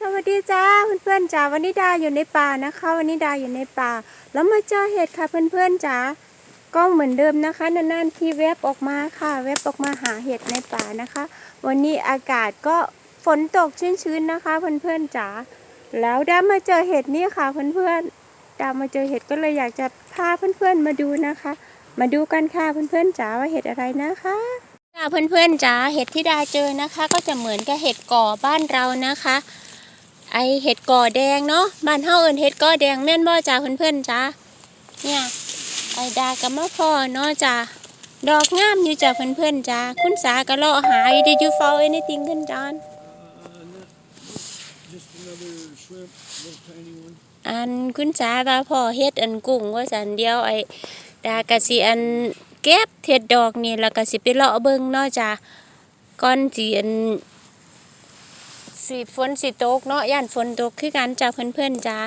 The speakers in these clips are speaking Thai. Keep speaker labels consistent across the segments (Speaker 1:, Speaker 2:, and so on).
Speaker 1: สวัสดีจ้าเพื่อนๆจ้าวันนี้ดาอยู่ในป่านะคะวันนี้ดาอยู่ในป่า แล้วมาเจอเห็ดค่ะเพื่อนๆจ้าก็เหมือนเดิมนะคะนานๆที่แวบออกมาค่ะ แวบออกมาหาเห็ดในป่านะคะ วันนี้อากาศก็ฝนตกชื้นๆนะคะ เพื่อนๆจ้าแล้วดามาเจอเห็ดนี่ค่ะ เพื่อนๆดามาเจอเห็ดก็เลยอยากจะพาเพื่อนๆมาดูนะคะ มาดูกันค่ะเพื่อนๆจ๋าว่าเห็ดอะไรนะคะจ้าเพื่อนๆจ๋าเห็ดที่ดาเจอนะคะ ก็จะเหมือนกับเห็ดก่อบ้านเรานะคะ ไอเห็ดก่อแดงเนาะบ้านเฮาเอิ้นเห็ดก่อแดงแม่นบ่จ้าเพื่อนๆจ้าเนี่ยไอดากับมะพ่อเนาะจ้าดอกงามอยู่จ้าเพื่อนๆจ้าคุณสากะเลาะหาอยู่ Did you follow anything ขึ้นจอน
Speaker 2: just another shrimp, little tiny one.
Speaker 1: อันคุณสาว่าพ่อเฮ็ดอันกุ้งว่าสันเดียวไอดากะสิอันเก็บเห็ดดอกนี่แล้วก็สิไปเลาะเบิ่งเนาะจ้าก่อนสิอัน สิฝนสิตกเนาะย่านฝนตกคือกันจ้าเพื่อนๆจ้า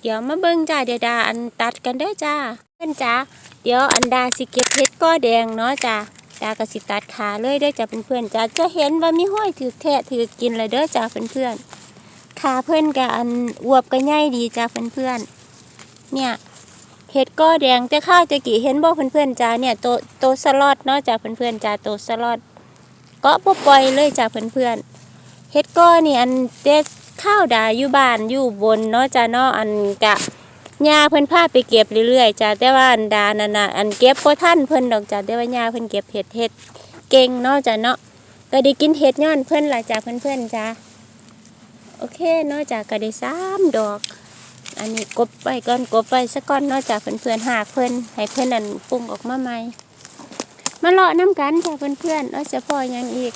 Speaker 1: เดี๋ยวมาเบิ่งจ้าเดี๋ยวดาอันตัดกันเด้อจ้าเพื่อนจ้าเดี๋ยวอันดาสิเก็บเห็ดก้อแดงเนาะจ้าดาก็สิตัดขาเลยเด้อจ้าเพื่อนๆจ้าจะเห็นว่ามีห้อยถือแทะถือกินเลยเด้อจ้าเพื่อนๆขาเพื่อนกะอันอวบก็ใหญ่ดีจ้าเพื่อนๆเนี่ยเห็ดก้อแดงจะข้าวจะกี่เห็นบ่เพื่อนๆจ้าเนี่ยโตโตสลอดเนาะจ้าเพื่อนๆจ้าโตสลอดก็บ่ปล่อยเลยจ้าเพื่อนๆ เฮ็ดก้อนี่อันเด็ดข้าวดาอยู่บ้านอยู่บนเนาะจ้าเนาะอันกะยาเพิ่นพาไปเก็บเรื่อยๆจ้าแต่ว่าอันดานั่นน่ะอันเก็บบ่ทันเพิ่นดอกจ้าแต่ว่ายาเพิ่นเก็บเห็ดเห็ดเก่งเนาะจ้าเนาะก็ได้กินเห็ดย้อนเพิ่นล่ะจ้าเพื่อนๆจ้าโอเคเนาะจ้าก็ได้สามดอก อันนี้กบไปก่อนกบไปสักก้อนเนาะจ้าเพื่อนๆหากเพิ่นให้เพิ่นนั่นปรุงออกมาใหม่มาเลาะน้ำกันจ้าเพื่อนๆเอาจะพอหยังอีก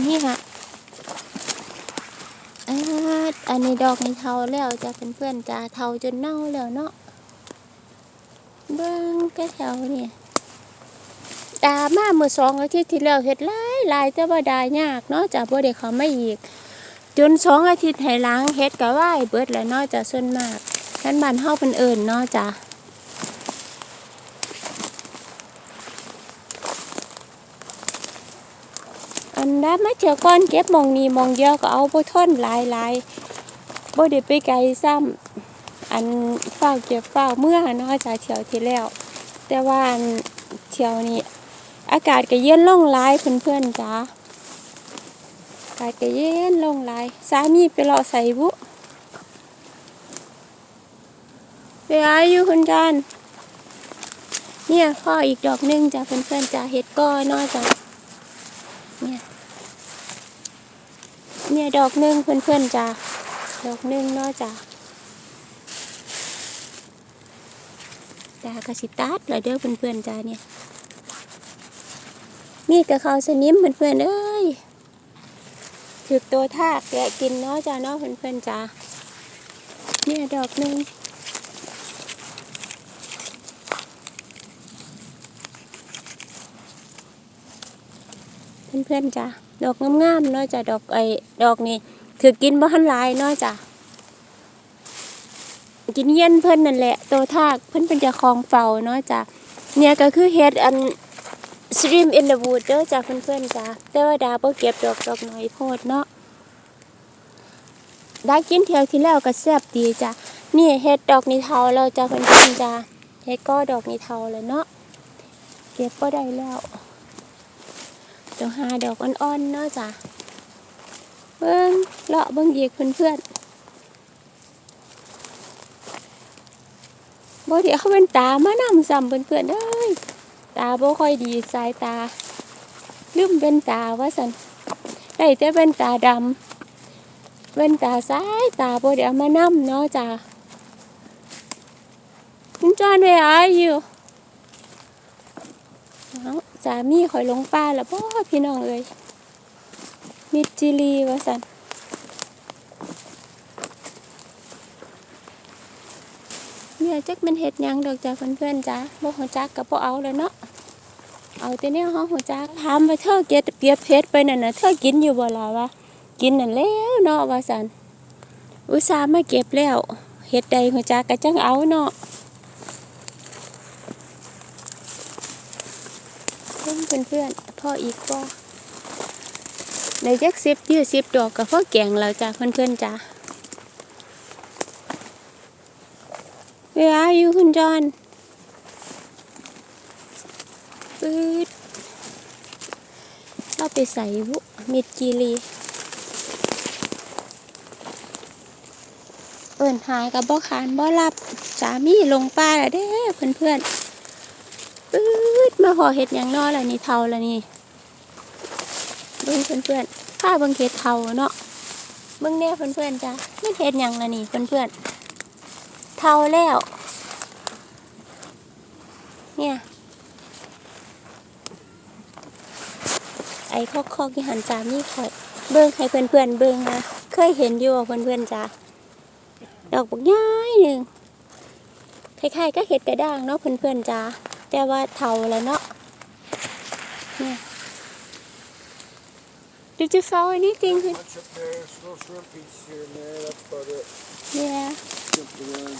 Speaker 1: นี่ค่ะอาอันนี้ดอกในเทาแล้วจะเป็นเพื่อนจะเทาจนเน่าแล้วเนาะเบิ้งแค่แถวนี่ดามาเมื่อสองอาทิตย์ที่แล้วเห็ดลายลายแต่ว่าดายากเนาะจะบ่ได้เขาไม่อีก จนสองอาทิตย์ให้ล้างเฮ็ดกะว่ายเบิดแล้วเนาะจะส่วนมากท่านบ้านเฮาเป็นเอิญเนาะจ้ะ อันนั้นมาเจอก้อนเก็บมองนี้มองเดียวก็เอาไปทนหลายหลายๆบ่ได้ไปไกลซ้ำอันเฝ้าเก็บเฝ้าเมื่อเนาะจากเที่ยวที่แล้ว แต่ว่าเที่ยวนี้อากาศก็เย็นลงลายเพื่อนๆจ้าอากาศก็เย็นลงลายสามีไปเลาะใส่บุไปอาอยู่คุณจานเนี่ยพ่ออีกดอกหนึงจ้ะเพื่อนๆจ้าเห็ดก้อเนาะจ้ะเนี่ย เนี่ยดอกหนึงเพื่อนๆจ้าดอกหนึงเนาะจ้าดากระสิตัดเลยเด้อเพื่อนๆจ้าเนี่ยมีกระเขาสนิมเพื่อนๆเอ้ยถือตัวทากแกะกินเนาะจ้าเนาะเพื่อนๆจ้าเนี่ยดอกหนึง เพื่อนๆจ้าดอกงามๆเนาะจ้ะดอกไอ้ดอกนี่ถือกินบ่ทันหลายเนาะจ้ะกินเย็นเพิ่นนั่นแหละตัวทากเพิ่นเป็นเจ้าของเฝ้าเนาะจ้ะเนี่ยก็คือเฮ็ดอัน stream in the wood เด้อจ้ะเพื่อนๆจ้ะแต่ว่าดาบ่เก็บดอกดอกน้อยโพดเนาะได้กินเที่ยวที่แล้วก็แซ่บดีจ้ะนี่เฮ็ดดอกนี้เทาแล้วจ้ะเพื่อนๆจ้ะเฮ็ดก็ดอกนี้เทาแล้วเนาะเก็บบ่ได้แล้ว ต้องหาดอกอ่อนๆเนาะจ้ะเบิ้งเลาะเบิ้งอีกเพื่อนๆบ่เดี๋ยวเขาเป็นตามานำซ้ำเพื่อนๆเอ้ยตาบ่ค่อยดีสายตาลืมเป็นตาว่าสันได้แต่เป็นตาดำเป็นตาซ้ายตาบ่เดี๋ยวมานำเนาะจ้ะคุณจอน where are you เอาสามีข่อยลงป่าแล้วบ่พี่น้องเอ้ยมิดจิลีว่าสันเนี่ยจักเป็นเห็ดยังดอกจ้าเพื่อนๆจ้าบ่หัวจักกับบ่เอาแล้วเนาะเอาแต่เนี่ยห้องหัวจักถามไปเธอเก็บเปียบเพชรไปนั่นน่ะเธอกินอยู่บ่ล่ะวะกินนั่นแล้วเนาะว่าสันอุตส่าห์มาเก็บแล้วเห็ดใดหัวจักก็จังเอาเนาะ เพื่อนเพื่อนๆพ่ออีกว่าในแจักสิบยี่สิบดอกกับพ่อแกงแล้วจ้ะเพื่อนๆจ้ะ Where are you คุณจอนปืดเราไปใส่บุมิดกีรีเอินหายกับบ่ขานบ่รับสามีลงป่าแล้วเด้เพื่อนๆ มาหอเห็ดยังนอละนี่เทาละนี่เบิ่งเพื่อนเพื่อนๆข้าเบิ่งเห็ดเทาเนาะเบิ่งแน่เพื่อนเพื่อนๆจ้ะมันเห็ดยังละนี่เพื่อนเพื่อนๆเทาแล้ว เนี่ย ไอ้คอกคอกที่หันจามี่คอย เบิ่งให้เพื่อนเพื่อนเบิ่งนะเคยเห็นอยู่เพื่อนเพื่อนๆจ้ะดอกบักย้ายหนึ่งคล้ายๆก็เห็ดกระด้างเนาะเพื่อนๆจ้า แต่ว่าเทาแล้วเนาะเนี่ย Did you find anything?
Speaker 2: Bunch up there, little shrimp piece here and there, that's about it.
Speaker 1: Yeah.
Speaker 2: Jumped around,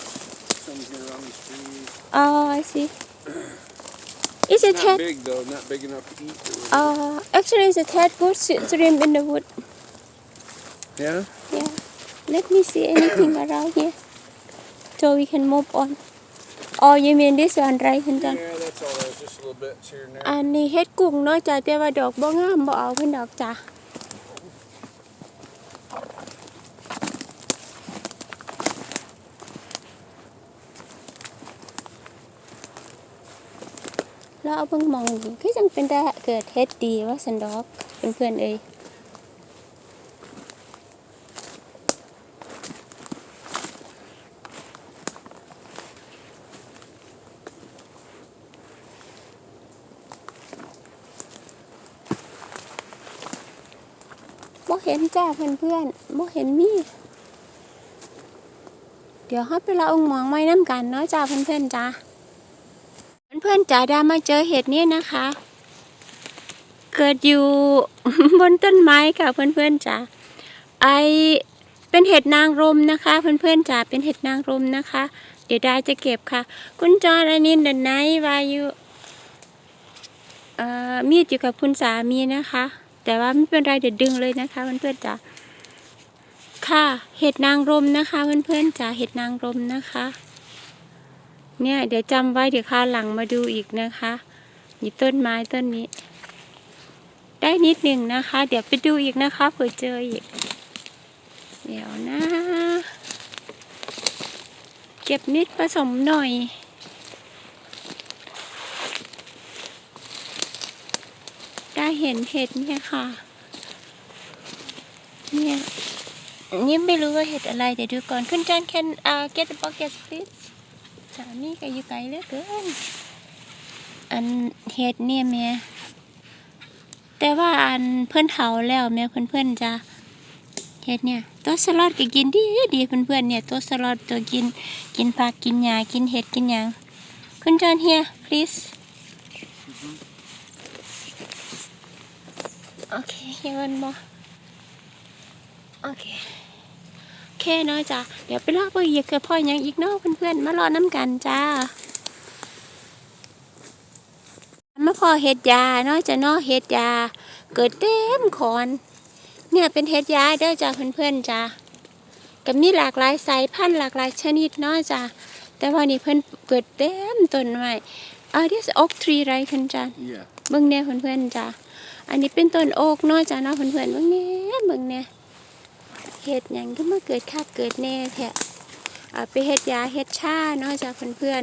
Speaker 2: some here on these trees.
Speaker 1: Oh, I see. It's a
Speaker 2: Not
Speaker 1: tad.
Speaker 2: big though, not big enough to eat or whatever.
Speaker 1: Uh, actually, it's a tad good sh- shrimp in the wood.
Speaker 2: Yeah?
Speaker 1: Yeah. Let me see anything around here, so we can move on. Oh, you mean this one, right, คุณจัน
Speaker 2: Yeah, that's all there is, just a little bit here and there.
Speaker 1: อันนี้เฮ็ดกุ้งเนาะจ้ะแต่ว่าดอกบ่งามบ่เอาเพิ่นดอกจ้ะแล้วเอาเบิ่งหมองนี่คือจังเป็นได้เกิดเฮ็ดดีว่าสันดอกเพื่อนๆเอ้ย เห็นจ้าเพื่อนๆบ่เห็นมีเดี๋ยวเฮาไปละองหมองไม้น้ำกันเนาะจ้าเพื่อนๆจ้าเพื่อนๆจ๋าดามาเจอเห็ดนี่นะคะ เกิดอยู่บนต้นไม้ค่ะเพื่อนๆจ๋าไอเป็นเห็ดนางรมนะคะ เพื่อนๆจ๋าเป็นเห็ดนางรมนะคะ เดี๋ยวดาจะเก็บค่ะ คุณจอนอันนี้เดนไนวายุเอ่อมีดอยู่กับคุณสามีนะคะ แต่ว่าไม่เป็นไรเดี๋ยวดึงเลยนะคะเพื่อนๆจ๋าค่ะเห็ดนางรมนะคะเพื่อนๆจ๋าเห็ดนางรมนะคะ เนี่ยเดี๋ยวจำไว้เดี๋ยวคราวหลังมาดูอีกนะคะนี่ต้นไม้ต้นนี้ ได้นิดหนึ่งนะคะ เดี๋ยวไปดูอีกนะคะเผื่อเจออีก เดี๋ยวนะ เก็บนิดผสมหน่อย ได้ เห็นเห็ดเนี่ยค่ะ เนี่ยนี่ไม่รู้ว่าเห็ดอะไรเดี๋ยวดูก่อนคุณจัน can uh, get the bucket please สามีก็อยู่ไกลเหลือเกินอันเฮ็ดเนี่ยแม่แต่ว่าอันเพื่อนเฒ่าแล้วแม่เพื่อนเพื่อนๆจะเฮ็ดเนี่ยตัวสลัดก็กินดีดีเพื่อนเพื่อนๆเนี่ยตัวสลัดตัวกินกินผักกินหญ้ากินเห็ดกินยังคุณจอนเฮีย please โอเค here one more โอเคโอเคเนาะจ้ะเดี๋ยวไปรอเบอร์อีกเกิดพ่อยังอีกเนาะเพื่อนๆมารอน้ำกันจ้ามาพอเห็ดยาเนาะจะเนาะเห็ดยา เกิดเต็มขอน เนี่ยเป็นเห็ดยาเด้อจ้าเพื่อนๆจ้าก็มีหลากหลายสายพันธุ์หลากหลายชนิดเนาะจ้าแต่ว่านี่เพิ่นเกิดเต็มต้นไม้อ่า this oak tree ไรคุณจัน
Speaker 2: Yeah.
Speaker 1: เบิ่งแน่เพื่อนๆจ้า อันนี้เป็นต้นโอ๊กเนาะจ้าเนาะเพื่อนๆเบิ่งแน่เบิ่งแน่เห็ดหยังก็มาเกิดคักเกิดแน่แท้เอาไปเฮ็ดยาเฮ็ดชาเนาะจ้ะเพื่อน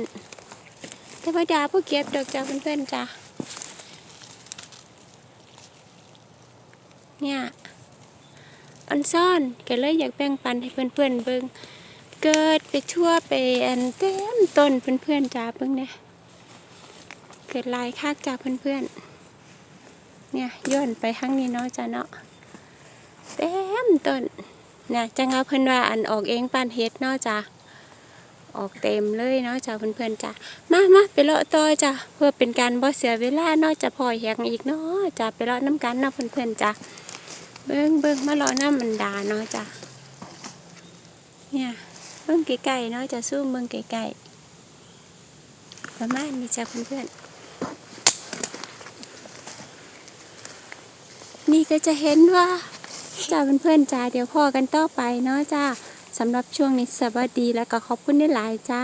Speaker 1: ๆแต่ว่าดาพวกเก็บดอกจ้ะเพื่อนๆจ้ะเนี่ยอันซ่อนก็เลยอยากแบ่งปันให้เพื่อนๆเบิ่งเกิดไปทั่วไปอันเต็มต้นเพื่อนๆจ้ะเบิ่งเนี่ยเกิดลายคักจ้ะเพื่อนๆ เนี่ยย้อนไปข้างนี้เนาะจ้ะเนาะเต็มต้นนะจังเอาเพิ่อนว่าอันออกเองปานเฮ็ดเนาะจ้ะออกเต็มเลยเนาะจ้ะเพื่อนๆจ้ะมามาไปเลาะต่อจ้ะเพื่อเป็นการบ่เสียเวลาเนาะจะพอแหงอีกเนาะจ้ะไปเลาะน้ำกันเนาะเพื่อนๆจ้ะเบิ่งเบิ่งมาเลาะน้ำมันดาเนาะจ้ะเนี่ยเบิ่งไกลๆเนาะจะซูมเบิ่งไกลๆประมาณนี้จ้ะเพื่อนๆ นี่ก็จะเห็นว่าจ้าเพื่อนๆจ้าเดี๋ยวพ่อกันต่อไปเนาะจ้าสำหรับช่วงนี้สวัสดีแล้วก็ขอบคุณได้หลายจ้า